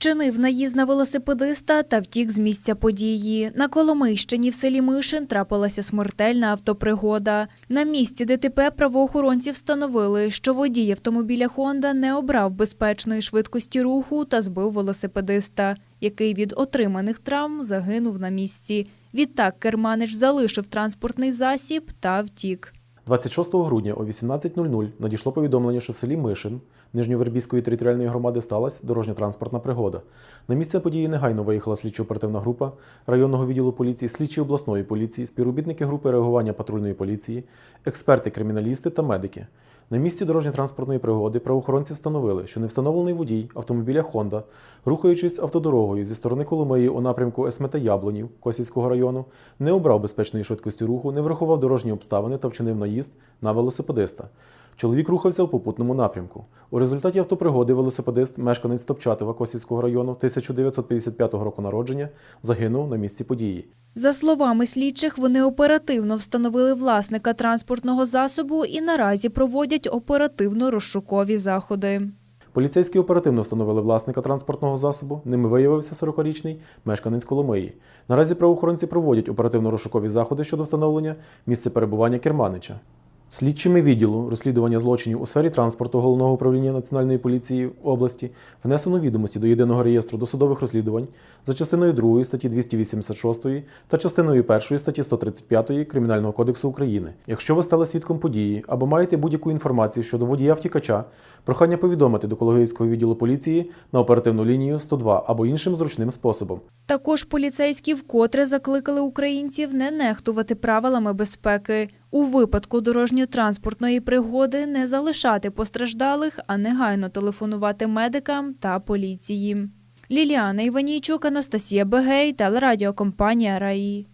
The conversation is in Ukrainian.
Вчинив наїзд на велосипедиста та втік з місця події. На Коломийщині в селі Мишин трапилася смертельна автопригода. На місці ДТП правоохоронці встановили, що водій автомобіля «Хонда» не обрав безпечної швидкості руху та збив велосипедиста, який від отриманих травм загинув на місці. Відтак керманич залишив транспортний засіб та втік. 26 грудня о 18.00 надійшло повідомлення, що в селі Мишин Нижньовербійської територіальної громади сталася дорожньо-транспортна пригода. На місце події негайно виїхала слідчо-оперативна група районного відділу поліції, слідчі обласної поліції, співробітники групи реагування патрульної поліції, експерти, криміналісти та медики. На місці дорожньо-транспортної пригоди правоохоронці встановили, що невстановлений водій автомобіля Honda, рухаючись автодорогою зі сторони Коломиї у напрямку СМТ Яблонів Косівського району, не обрав безпечної швидкості руху, не врахував дорожні обставини та вчинив наїзд на велосипедиста. Чоловік рухався в попутному напрямку. У результаті автопригоди велосипедист, мешканець Топчатова Косівського району 1955 року народження, загинув на місці події. За словами слідчих, вони оперативно встановили власника транспортного засобу і наразі проводять оперативно-розшукові заходи. Поліцейські оперативно встановили власника транспортного засобу. Ними виявився 40-річний мешканець Коломиї. Наразі правоохоронці проводять оперативно-розшукові заходи щодо встановлення місця перебування керманича. Слідчими відділу розслідування злочинів у сфері транспорту Головного управління Національної поліції області внесено відомості до єдиного реєстру досудових розслідувань за частиною 2 статті 286 та частиною 1 статті 135 Кримінального кодексу України. Якщо ви стали свідком події або маєте будь-яку інформацію щодо водія втікача, прохання повідомити до Кологійського відділу поліції на оперативну лінію 102 або іншим зручним способом. Також поліцейські вкотре закликали українців не нехтувати правилами безпеки. У випадку дорожньо-транспортної пригоди не залишати постраждалих, а негайно телефонувати медикам та поліції. Ліліана Іванійчук, Анастасія Бегей, телерадіокомпанія Раї.